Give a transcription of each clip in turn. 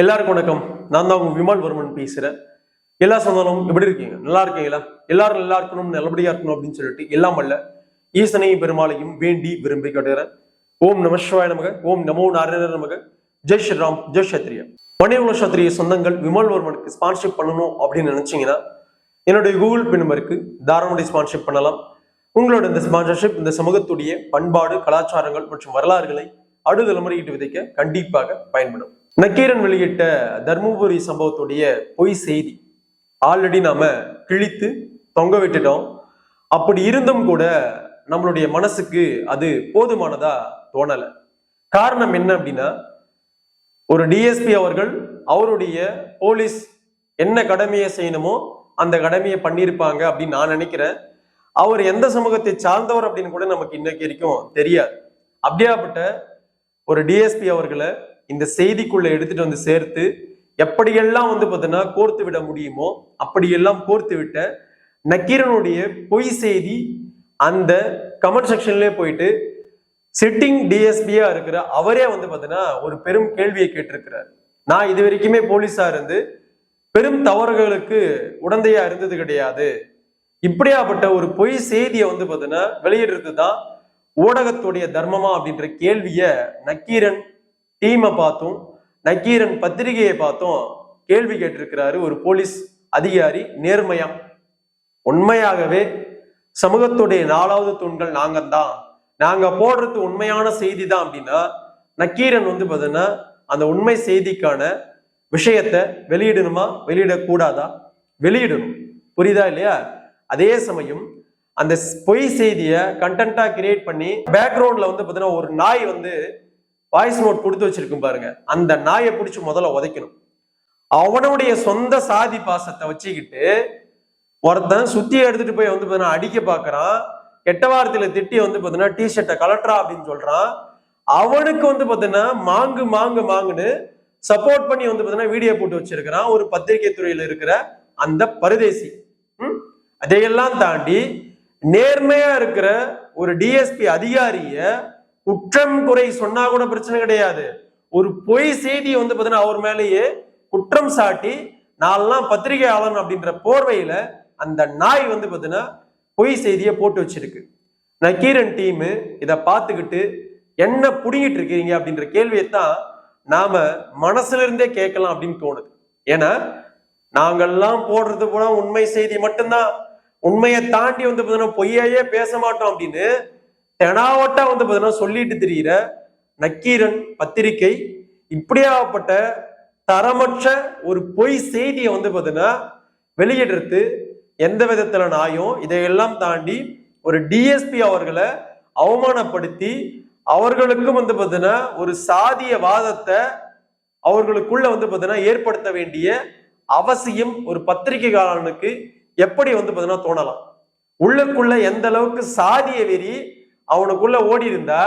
எல்லாருக்கும் வணக்கம். நான் தான் உங்க விமல் வர்மன் பேசுறேன். எல்லா சொந்தங்களும் எப்படி இருக்கீங்க? நல்லா இருக்கீங்களா? எல்லாரும் நல்லா இருக்கணும் நல்லபடியா இருக்கணும் அப்படின்னு சொல்லிட்டு எல்லாம் அல்ல. ஈசனையும் பெருமாளையும் வேண்டி விரும்பி கட்டுகிறேன் ஓம் நம சிவாய நமக ஓம் நமோ நாராயண நமக. ஜெய் ஸ்ரீராம் ஜெய் சத்ரியா மணிகுல சத்ரிய சொந்தங்கள் விமல் வர்மனுக்கு ஸ்பான்ஷிப் பண்ணணும் அப்படின்னு நினைச்சீங்கன்னா என்னுடைய கூகுள் பே நம்பருக்கு தாராளமுடி ஸ்பான்ஷிப் பண்ணலாம். உங்களோட இந்த ஸ்பான்சர்ஷிப் இந்த சமூகத்துடைய பண்பாடு கலாச்சாரங்கள் மற்றும் வரலாறுகளை அடுதலைமுறையிட்டு விதைக்க கண்டிப்பாக பயன்படும். நக்கீரன் வெளியிட்ட தர்மபுரி சம்பவத்துடைய பொய் செய்தி. ஆல்ரெடி நாம கிழித்து தொங்க விட்டுட்டோம். அப்படி இருந்தும் கூட நம்மளுடைய மனசுக்கு அது போதுமானதா தோணல. காரணம் என்ன அப்படின்னா ஒரு டிஎஸ்பி அவர்கள் அவருடைய போலீஸ் என்ன கடமையை செய்யணுமோ அந்த கடமையை பண்ணியிருப்பாங்க அப்படின்னு நான் நினைக்கிறேன். அவர் எந்த சமூகத்தை சார்ந்தவர் அப்படின்னு கூட நமக்கு இன்னைக்கு வரைக்கும் தெரியாது. அப்படியாப்பட்ட ஒரு டிஎஸ்பி அவர்களை இந்த செய்திக்குள்ள எடுத்துட்டு வந்து சேர்த்து எப்படியெல்லாம் வந்து பார்த்தீங்கன்னா கோர்த்து விட முடியுமோ அப்படியெல்லாம் கோர்த்து விட்ட நக்கீரனுடைய பொய் செய்தி அந்த கமெண்ட் செக்ஷன்லேயே போயிட்டு சிட்டிங் டிஎஸ்பியா இருக்கிற அவரே வந்து பார்த்தீங்கன்னா ஒரு பெரும் கேள்வியை கேட்டிருக்கிறார். நான் இது வரைக்குமே போலீஸா இருந்து பெரும் தவறுகளுக்கு உடந்தையா இருந்தது கிடையாது. இப்படியாப்பட்ட ஒரு பொய் செய்தியை வந்து பார்த்தீங்கன்னா வெளியிடுறது தான் ஊடகத்துடைய தர்மமா அப்படின்ற கேள்வியை நக்கீரன் டீமை பார்த்தும். நக்கீரன் பத்திரிகையை பார்த்தும். கேள்வி கேட்டிருக்கிறாரு ஒரு போலீஸ் அதிகாரி நேர்மையா? உண்மையாகவே சமூகத்துடைய நாலாவது தூண்கள் நாங்க தான் நாங்க போடுறது உண்மையான செய்தி தான் அப்படின்னா நக்கீரன் வந்து பார்த்தீங்கன்னா அந்த உண்மை செய்திக்கான விஷயத்த வெளியிடணுமா? வெளியிடக்கூடாதா? வெளியிடணும். புரியுதா இல்லையா? அதே சமயம் அந்த பொய் செய்தியை கண்டென்ட்டாக கிரியேட் பண்ணி பேக்ரவுண்டில் வந்து பார்த்தீங்கன்னா ஒரு நாய் வந்து வாய்ஸ் நோட் கொடுத்து வச்சிருக்கும் பாருங்க. அந்த நாயை பிடிச்சி முதல்ல உதைக்கணும். அவனுடைய சொந்த சாதி பாசத்தை வச்சுக்கிட்டு ஒருத்தன் சுத்தி எடுத்துட்டு போய் வந்து பார்த்தீங்கன்னா அடிக்க பாக்குறான் கெட்ட வாரத்தில் திட்டி வந்து பார்த்தீங்கன்னா டிஷர்ட்டை கலட்டுறா அப்படின்னு சொல்றான். அவனுக்கு வந்து பார்த்தீங்கன்னா மாங்கு மாங்கு மாங்குன்னு சப்போர்ட் பண்ணி வந்து பார்த்தீங்கன்னா வீடியோ போட்டு வச்சிருக்கிறான். ஒரு பத்திரிகை துறையில இருக்கிற அந்த பரதேசி. ம்? அதையெல்லாம் தாண்டி நேர்மையா இருக்கிற ஒரு டிஎஸ்பி அதிகாரிய குற்றம் குறை சொன்னா கூட பிரச்சனை கிடையாது. ஒரு பொய் செய்தியை வந்து பார்த்தீங்கன்னா அவர் மேலேயே குற்றம் சாட்டி நான்லாம் பத்திரிகையாளன் அப்படின்ற போர்வையில அந்த நாய் வந்து பார்த்தீங்கன்னா பொய் செய்தியை போட்டு வச்சிருக்கு. நக்கீரன் டீமு இதை பார்த்துக்கிட்டு என்ன புடுங்கிட்டு இருக்கிறீங்க அப்படின்ற கேள்வியைத்தான் நாம மனசுல இருந்தே கேட்கலாம் அப்படின்னு தோணுது. ஏன்னா நாங்கெல்லாம் போடுறது போல உண்மை செய்தி மட்டும்தான். உண்மையை தாண்டி வந்து பார்த்தீங்கன்னா பொய்யையே பேச மாட்டோம் அப்படின்னு தெனாவட்டா வந்து பார்த்தீங்கன்னா சொல்லிட்டு திரியிற நக்கீரன் பத்திரிகை இப்படியாப்பட்ட தரமற்ற ஒரு பொய் செய்தியை வந்து பார்த்தீங்கன்னா வெளியிடுறது எந்த விதத்துல நாயும் இதையெல்லாம் தாண்டி ஒரு டிஎஸ்பி அவர்களை அவமானப்படுத்தி அவர்களுக்கும் வந்து பார்த்தீங்கன்னா ஒரு சாதிய வாதத்தை அவர்களுக்குள்ள வந்து பார்த்தீங்கன்னா ஏற்படுத்த வேண்டிய அவசியம் ஒரு பத்திரிகையாளனுக்கு எப்படி வந்து பார்த்தீங்கன்னா தோணலாம்? உள்ளுக்குள்ள எந்த அளவுக்கு சாதிய வெறி அவனுக்குள்ள ஓடி இருந்தா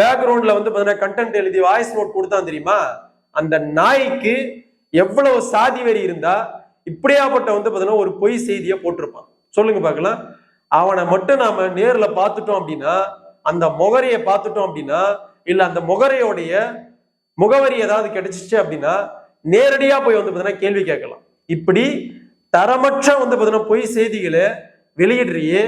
பேக்ரவுண்ட்ல வந்து பார்த்தீங்கன்னா கண்டென்ட் எழுதி வாய்ஸ் நோட் கொடுத்தான் தெரியுமா? அந்த நாய்க்கு எவ்வளவு சாதி வெறி இருந்தா இப்படியாப்பட்ட வந்து பார்த்தீங்கன்னா ஒரு பொய் செய்தியை போட்டிருப்பான். சொல்லுங்க பார்க்கலாம். அவனை மட்டும் நாம நேர்ல பார்த்துட்டோம் அப்படின்னா அந்த முகரையை பார்த்துட்டோம் அப்படின்னா இல்ல அந்த முகரையோடைய முகவரி ஏதாவது கிடைச்சிச்சு அப்படின்னா நேரடியா போய் வந்து பார்த்தீங்கன்னா கேள்வி கேட்கலாம். இப்படி தரமற்ற வந்து பார்த்தீங்கன்னா பொய் செய்திகளை வெளியிடுறியே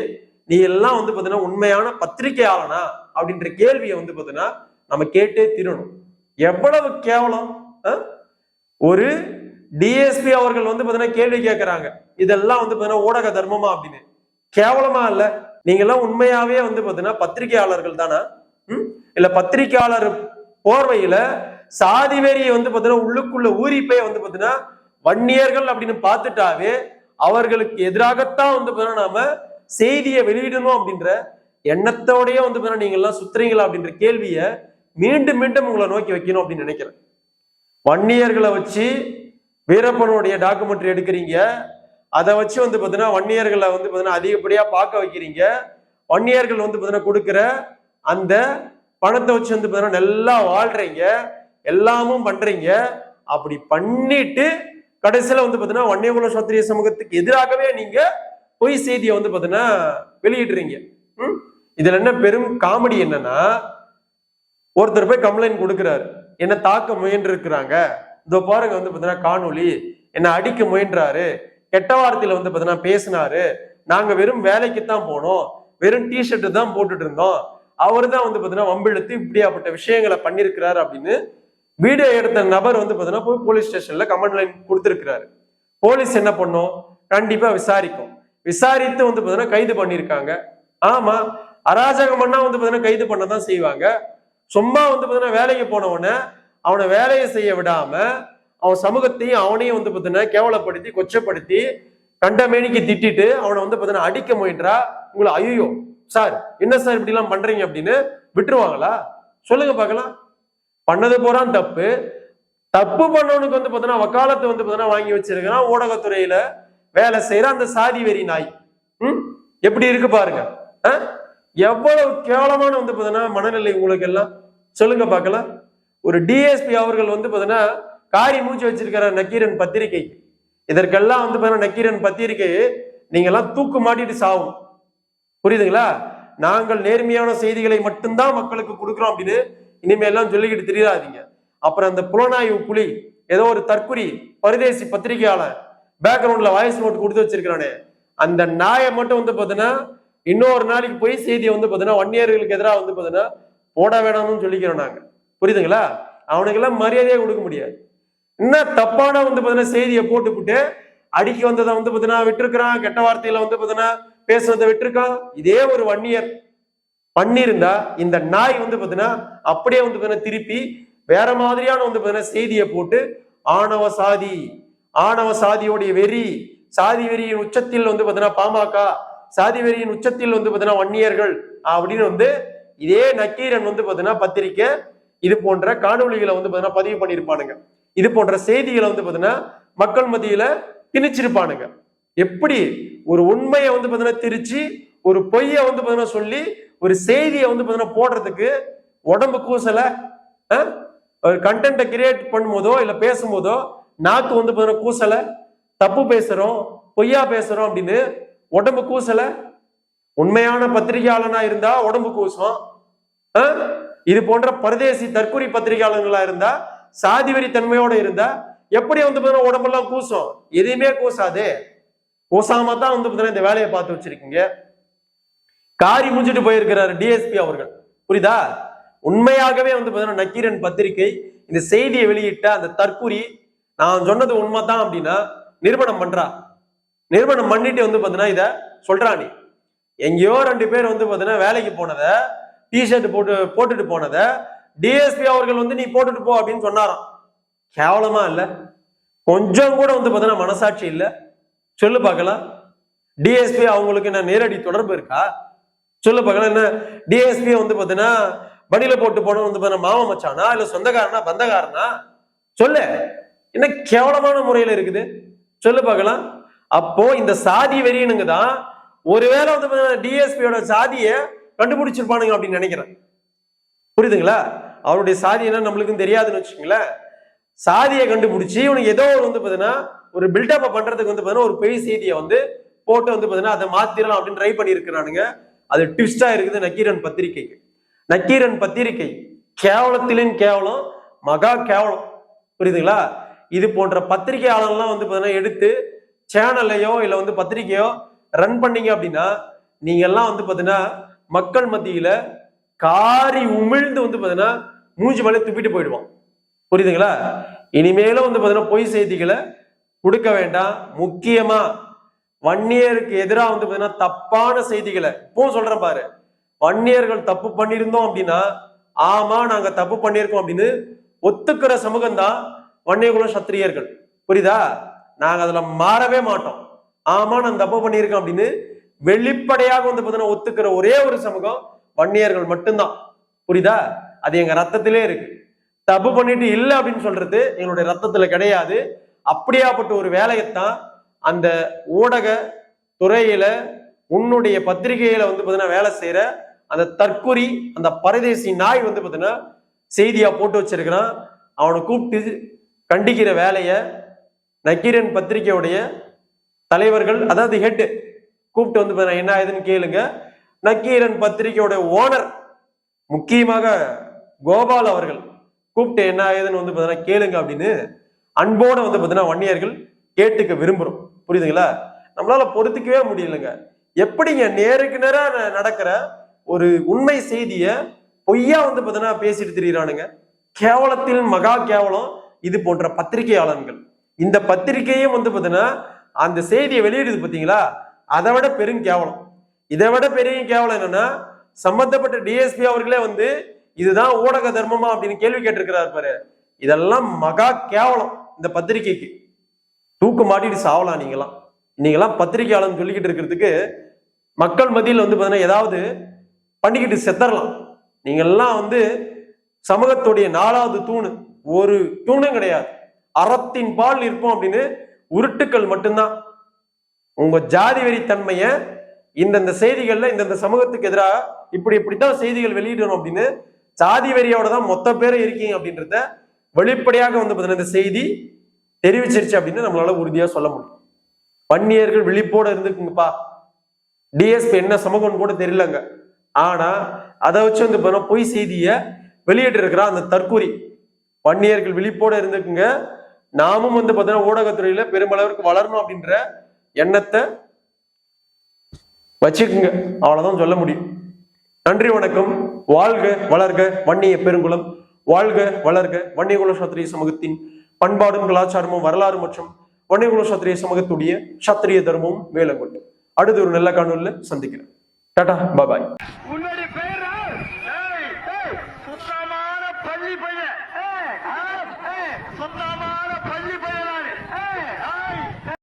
நீ எல்லாம் வந்து பார்த்தீங்கன்னா உண்மையான பத்திரிகையாளனா அப்படின்ற கேள்வியை வந்து பார்த்தீங்கன்னா நம்ம கேட்டே தீரணும். எவ்வளவு கேவலம் ஆ? ஒரு டிஎஸ்பி அவர்கள் வந்து பார்த்தீங்கன்னா கேள்வி கேட்கறாங்க இதெல்லாம் வந்து பார்த்தீங்கன்னா ஊடக தர்மமா அப்படின்னு. கேவலமா இல்ல. நீங்க எல்லாம் உண்மையாவே வந்து பார்த்தீங்கன்னா பத்திரிகையாளர்கள் தானா? ம்? இல்ல பத்திரிகையாளர் போர்வையில சாதி வெறியை வந்து பார்த்தீங்கன்னா உள்ளுக்குள்ள ஊறி போய் வந்து பார்த்தீங்கன்னா வன்னியர்கள் அப்படின்னு பார்த்துட்டாவே அவர்களுக்கு எதிராகத்தான் வந்து பார்த்தீங்கன்னா நாம செய்தியை வெளியிடணும் அப்படின்ற எண்ணத்தோடயே வந்து பார்த்தீங்கன்னா நீங்க எல்லாம் சுத்துறீங்களா அப்படின்ற கேள்வியை மீண்டும் மீண்டும் உங்களை நோக்கி வைக்கணும் அப்படின்னு நினைக்கிறேன். வன்னியர்களை வச்சு வீரப்பனுடைய டாக்குமெண்ட்ரி எடுக்கிறீங்க. அதை வச்சு வந்து பார்த்தீங்கன்னா வன்னியர்களை வந்து பார்த்தீங்கன்னா அதிகப்படியா பார்க்க வைக்கிறீங்க. வன்னியர்கள் வந்து பார்த்தீங்கன்னா கொடுக்குற அந்த பணத்தை வச்சு வந்து பார்த்தீங்கன்னா நல்லா வாழ்றீங்க. எல்லாமும் பண்றீங்க. அப்படி பண்ணிட்டு கடைசியில வந்து பார்த்தீங்கன்னா வன்னியகுல சத்திரிய சமூகத்துக்கு எதிராகவே நீங்க பொய் செய்தியை வந்து பார்த்தீங்கன்னா வெளியிடுறீங்க. ம்? இதுல என்ன பெரும் காமெடி என்னன்னா ஒருத்தர் போய் கம்ப்ளைண்ட் கொடுக்குறாரு. என்ன தாக்க முயன்று இருக்கிறாங்க இதோ பாருங்க வந்து பாத்தீங்கன்னா காணொளி. என்னை அடிக்க முயன்றாரு. கெட்ட வார்த்தையில வந்து பாத்தீங்கன்னா பேசினாரு. நாங்க வெறும் வேலைக்கு தான் போனோம். வெறும் டிஷர்ட் தான் போட்டுட்டு இருந்தோம். அவர் தான் வந்து பாத்தீங்கன்னா வம்பிழுத்து இப்படியாப்பட்ட விஷயங்களை பண்ணிருக்கிறாரு அப்படின்னு வீடியோ எடுத்த நபர் வந்து பாத்தீங்கன்னா போய் போலீஸ் ஸ்டேஷன்ல கமெண்ட் லைன் கொடுத்துருக்கிறாரு. போலீஸ் என்ன பண்ணும்? கண்டிப்பா விசாரிக்கும். விசாரித்து வந்து பார்த்தீங்கன்னா கைது பண்ணியிருக்காங்க. ஆமா அராஜகம் பண்ணா வந்து பார்த்தீங்கன்னா கைது பண்ணதான் செய்வாங்க. சும்மா வந்து பார்த்தீங்கன்னா வேலைக்கு போனவன அவனை வேலையை செய்ய விடாம அவன் சமூகத்தையும் அவனையும் வந்து பார்த்தீங்கன்னா கேவலப்படுத்தி கொச்சப்படுத்தி கண்டமேனிக்கு திட்டிட்டு அவனை வந்து பார்த்தீங்கன்னா அடிக்க முயன்றா உங்களை ஐயோ சார் என்ன சார் இப்படி எல்லாம் பண்றீங்க அப்படின்னு விட்டுருவாங்களா? சொல்லுங்க பார்க்கலாம். பண்ணது போறான் தப்பு. தப்பு பண்ணவனுக்கு வந்து பார்த்தீங்கன்னா வக்காலத்தை வந்து பார்த்தீங்கன்னா வாங்கி வச்சிருக்கிறான் ஊடகத்துறையில. வேலை செய்யற அந்த சாதி வெறி நாய். ம்? எப்படி இருக்கு பாருங்க. ஆ? எவ்வளவு கேவலமான வந்து பாத்தீங்கன்னா மனநிலை உங்களுக்கு எல்லாம் சொல்லுங்க பார்க்கலாம். ஒரு டிஎஸ்பி அவர்கள் வந்து பாத்தீங்கன்னா காரி மூச்சு வச்சிருக்கிற நக்கீரன் பத்திரிகை. இதற்கெல்லாம் வந்து பாத்தீங்கன்னா நக்கீரன் பத்திரிகை நீங்க எல்லாம் தூக்கு மாட்டிட்டு சாவும். புரியுதுங்களா? நாங்கள் நேர்மையான செய்திகளை மட்டும்தான் மக்களுக்கு கொடுக்குறோம் அப்படின்னு இனிமேலாம் எல்லாம் சொல்லிக்கிட்டு தெரியாதீங்க. அப்புறம் அந்த புலனாய்வு புலி ஏதோ ஒரு தற்குறி பரதேசி பத்திரிகையாளர் பேக்ரவுண்ட்ல வாய்ஸ் நோட் கொடுத்து வச்சிருக்கிறானே. அந்த நாயை மட்டும் வந்து பாத்தீங்கன்னா இன்னொரு நாளைக்கு போய் செய்தியை வந்து பாத்தீங்கன்னா வன்னியர்களுக்கு எதிராக வந்து பாத்தீங்கன்னா போட வேணாம்னு சொல்லிக்கிறோம் நாங்க. புரியுதுங்களா? அவனுக்கெல்லாம் மரியாதையே கொடுக்க முடியாது. என்ன தப்பான வந்து பாத்தீங்கன்னா செய்தியை போட்டுப்புட்டு அடிக்கி வந்ததை வந்து பாத்தீங்கன்னா விட்டுருக்கிறான். கெட்ட வார்த்தையில வந்து பாத்தீங்கன்னா பேசுனதை விட்டுருக்கான். இதே ஒரு வன்னியர் பண்ணியிருந்தா இந்த நாய் வந்து பாத்தீங்கன்னா அப்படியே வந்து பாத்தீங்கன்னா திருப்பி வேற மாதிரியான வந்து பாத்தீங்கன்னா செய்தியை போட்டு ஆணவ சாதி ஆணவ சாதியோடைய வெறி சாதி வெறியின் உச்சத்தில் வந்து பாத்தீங்கன்னா பாமக சாதி வெறியின் உச்சத்தில் வந்து பாத்தீங்கன்னா வன்னியர்கள் அப்படின்னு வந்து இதே நக்கீரன் வந்து பாத்தீங்கன்னா பத்திரிக்கை இது போன்ற காணொலிகளை வந்து பாத்தீங்கன்னா பதிவு பண்ணியிருப்பானுங்க. இது போன்ற செய்திகளை வந்து பாத்தீங்கன்னா மக்கள் மத்தியில திணிச்சிருப்பானுங்க. எப்படி? ஒரு உண்மையை வந்து பாத்தீங்கன்னா திரிச்சு ஒரு பொய்யை வந்து பாத்தீங்கன்னா சொல்லி ஒரு செய்தியை வந்து பாத்தீங்கன்னா போடுறதுக்கு உடம்பு கூசல ஒரு கண்டென்ட்டை கிரியேட் பண்ணும்போதோ இல்ல பேசும்போதோ நாக்கு வந்து பாத்தீங்கன்னா கூசல தப்பு பேசுறோம் பொய்யா பேசுறோம் அப்படின்னு உடம்பு கூசல. உண்மையான பத்திரிகையாளனா இருந்தா உடம்பு கூசும். இது போன்ற பரதேசி தற்கொலை பத்திரிகையாளர்களா இருந்தா சாதிவெறி தன்மையோட இருந்தா எப்படி வந்து பாத்தீங்கன்னா உடம்பெல்லாம் கூசும்? எதையுமே கூசாது. கூசாம தான் வந்து பாத்தீங்கன்னா இந்த வேலையை பார்த்து வச்சிருக்கீங்க. காரி முடிஞ்சிட்டு போயிருக்கிறாரு டிஎஸ்பி அவர்கள். புரியுதா? உண்மையாகவே வந்து பார்த்தீங்கன்னா நக்கீரன் பத்திரிகை இந்த செய்தியை வெளியிட்ட அந்த தற்குறி நான் சொன்னது உண்மைதான் அப்படின்னா நிறுவனம் பண்றா. நிறுவனம் பண்ணிட்டு வந்து பாத்தீங்கன்னா இத சொல்றா நீ. எங்கேயோ ரெண்டு பேர் வந்து பாத்தீங்கன்னா வேலைக்கு போனத டிஷர்ட் போட்டு போட்டுட்டு போனத டிஎஸ்பி அவர்கள் வந்து நீ போட்டுட்டு போ அப்படின்னு சொன்னாராம். கேவலமா இல்ல. கொஞ்சம் கூட வந்து பாத்தீங்கன்னா மனசாட்சி இல்ல. சொல்லு பார்க்கலாம். டிஎஸ்பி அவங்களுக்கு என்ன நேரடி தொடர்பு இருக்கா? சொல்லு பார்க்கலாம். என்ன டிஎஸ்பி வந்து பாத்தீங்கன்னா வண்டியில போட்டு போன வந்து பாத்தீங்கன்னா மாமா மச்சானா இல்ல சொந்தக்காரனா பந்தக்காரனா? சொல்லு. என்ன கேவலமான முறையில இருக்குது? சொல்லு பார்க்கலாம். அப்போ இந்த சாதி வெறியனுங்க தான் ஒருவேளை வந்து டிஎஸ்பியோட சாதியை கண்டுபிடிச்சிருப்பானுங்க அப்படின்னு நினைக்கிறேன். புரியுதுங்களா? அவருடைய சாதி என்ன நம்மளுக்கும் தெரியாதுன்னு வச்சுக்கோங்களேன். சாதியை கண்டுபிடிச்சி இவனுக்கு ஏதோ ஒரு வந்து பார்த்தீங்கன்னா ஒரு பில்டப் பண்றதுக்கு வந்து பார்த்தீங்கன்னா ஒரு பெய் செய்தியை வந்து போட்டு வந்து பார்த்தீங்கன்னா அதை மாத்திரலாம் அப்படின்னு ட்ரை பண்ணியிருக்கிறானுங்க. அது ட்விஸ்டா இருக்குது நக்கீரன் பத்திரிகைக்கு. நக்கீரன் பத்திரிகை கேவலத்திலும் கேவலம் மகா கேவலம். புரியுதுங்களா? இது போன்ற பத்திரிகையாளர்லாம் வந்து பார்த்தீங்கன்னா எடுத்து சேனல்லையோ இல்லை வந்து பத்திரிகையோ ரன் பண்ணீங்க அப்படின்னா நீங்க எல்லாம் வந்து பார்த்தீங்கன்னா மக்கள் மத்தியில காரி உமிழ்ந்து வந்து பார்த்தீங்கன்னா மூஞ்சி மேலே துப்பிட்டு போயிடுவான். புரியுதுங்களா? இனிமேலும் வந்து பார்த்தீங்கன்னா பொய் செய்திகளை கொடுக்க வேண்டாம். முக்கியமா வன்னியருக்கு எதிராக வந்து பார்த்தீங்கன்னா தப்பான செய்திகளை இப்பவும் சொல்றேன் பாரு வன்னியர்கள் தப்பு பண்ணியிருந்தோம் அப்படின்னா ஆமா நாங்க தப்பு பண்ணியிருக்கோம் அப்படின்னு ஒத்துக்கிற சமூகம் தான் வன்னியகுலம் சத்திரியர்கள். புரியுதா? நாங்க அதுல மாறவே மாட்டோம். ஆமா நான் தப்பு பண்ணியிருக்கேன் அப்படின்னு வெளிப்படையாக வந்து பாத்தீங்கன்னா ஒத்துக்கிற ஒரே ஒரு சமூகம் வன்னியர்கள் மட்டும்தான். புரியுதா? அது எங்க ரத்தத்திலே இருக்கு. தப்பு பண்ணிட்டு இல்லை அப்படின்னு சொல்றது எங்களுடைய ரத்தத்துல கிடையாது. அப்படியாப்பட்ட ஒரு வேலையைத்தான் அந்த ஊடக துறையில உன்னுடைய பத்திரிகையில வந்து பாத்தீங்கன்னா வேலை செய்யற அந்த தற்குறி அந்த பரதேசி நாய் வந்து பாத்தீங்கன்னா செய்தியா போட்டு வச்சிருக்கிறான். அவனை கூப்பிட்டு கண்டிக்கிற வேலையை நக்கீரன் பத்திரிகையுடைய தலைவர்கள் அதாவது ஹெட்டு கூப்பிட்டு வந்து என்ன ஆயுதுன்னு கேளுங்க. நக்கீரன் பத்திரிகையோட ஓனர் முக்கியமாக கோபால் அவர்கள் கூப்பிட்டு என்ன ஆயுதுன்னு வந்து பாத்தீங்கன்னா கேளுங்க அப்படின்னு அன்போட வந்து பார்த்தீங்கன்னா வன்னியர்கள் கேட்டுக்க விரும்புகிறோம் புரியுதுங்களா? நம்மளால பொறுத்துக்கவே முடியலங்க. எப்படிங்க நேருக்கு நேராக நடக்கிற ஒரு உண்மை செய்தியை பொய்யா வந்து பார்த்தீங்கன்னா பேசிட்டு திரியிறானுங்க. கேவலத்தில் மகா கேவலம். இது போன்ற பத்திரிகையாளர்கள். இந்த பத்திரிகையும் வந்து பார்த்தீங்கன்னா அந்த செய்தியை வெளியிடுது பார்த்தீங்களா அதை விட பெரும் கேவலம். இதை விட பெரிய கேவலம் என்னன்னா சம்பந்தப்பட்ட டிஎஸ்பி அவர்களே வந்து இதுதான் ஊடக தர்மமா அப்படின்னு கேள்வி கேட்டிருக்கிறார் பாரு. இதெல்லாம் மகா கேவலம் இந்த பத்திரிகைக்கு. தூக்கு மாட்டிட்டு சாவலாம் நீங்களாம் நீங்களாம் பத்திரிகையாளர் சொல்லிக்கிட்டு இருக்கிறதுக்கு மக்கள் மத்தியில் வந்து பார்த்தீங்கன்னா ஏதாவது பண்ணிக்கிட்டு செத்தரலாம். நீங்கள்லாம் வந்து சமூகத்துடைய நாலாவது தூணு. ஒரு தூணும் கிடையாது. அறத்தின் பால் இருப்போம் அப்படின்னு உருட்டுக்கள் மட்டும்தான். உங்க ஜாதி வெறி தன்மைய இந்தந்த செய்திகள்ல இந்தந்த சமூகத்துக்கு எதிராக இப்படி இப்படித்தான் செய்திகள் வெளியிடணும் அப்படின்னு ஜாதி வெறியோட தான் மொத்த பேரும் இருக்கீங்க அப்படின்றத வெளிப்படையாக வந்து பார்த்தீங்கன்னா இந்த செய்தி தெரிவிச்சிருச்சு அப்படின்னு நம்மளால உறுதியா சொல்ல முடியும். வன்னியர்கள் விழிப்போட இருந்துக்குங்கப்பா டிஎஸ்பி என்ன சமூகம்னு கூட தெரியலங்க. ஆனா அதை வச்சு வந்து பார்த்தீங்கன்னா பொய் செய்திய வெளியிட்டு இருக்கிற அந்த தற்கூரி வன்னியர்கள் விழிப்போட இருந்துக்குங்க. நாமும் வந்து பார்த்தீங்கன்னா ஊடகத்துறையில பெருமளவிற்கு வளரணும் அப்படின்ற எண்ணத்தை வச்சுக்குங்க. அவ்வளவுதான் சொல்ல முடியும். நன்றி வணக்கம். வாழ்க வளர்க வன்னிய பெருங்குளம். வாழ்க வளர்க வன்னியகுல சத்திரிய சமூகத்தின் பண்பாடும் கலாச்சாரமும் வரலாறு மற்றும் வன்னியகுல சத்திரிய சமூகத்துடைய சத்திரிய தர்மமும் வேலங்கொண்டு அடுத்து ஒரு நல்ல காணொலியில் சந்திக்கிறேன். டாடா பாபாய்